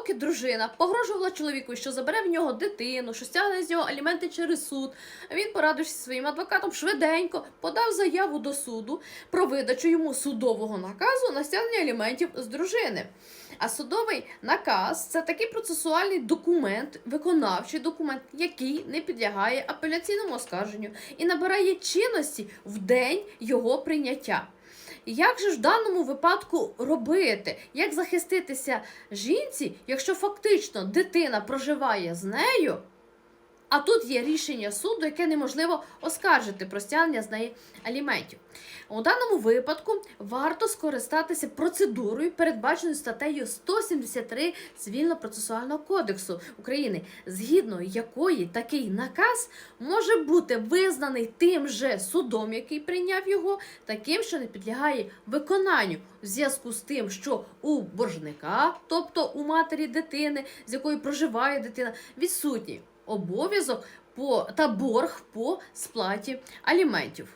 поки дружина погрожувала чоловіку, що забере в нього дитину, що стягне з нього аліменти через суд, він, порадившись своїм адвокатом, швиденько подав заяву до суду про видачу йому судового наказу на стягнення аліментів з дружини. А судовий наказ це такий процесуальний документ, виконавчий документ, який не підлягає апеляційному оскарженню і набирає чинності в день його прийняття. Як же ж в даному випадку робити? Як захиститися жінці, якщо фактично дитина проживає з нею, а тут є рішення суду, яке неможливо оскаржити про стягнення з неї аліментів. У даному випадку варто скористатися процедурою, передбаченою статтею 173 Цивільно-процесуального кодексу України, згідно якої такий наказ може бути визнаний тим же судом, який прийняв його, таким, що не підлягає виконанню в зв'язку з тим, що у боржника, тобто у матері дитини, з якою проживає дитина, відсутній обов'язок по та борг по сплаті аліментів.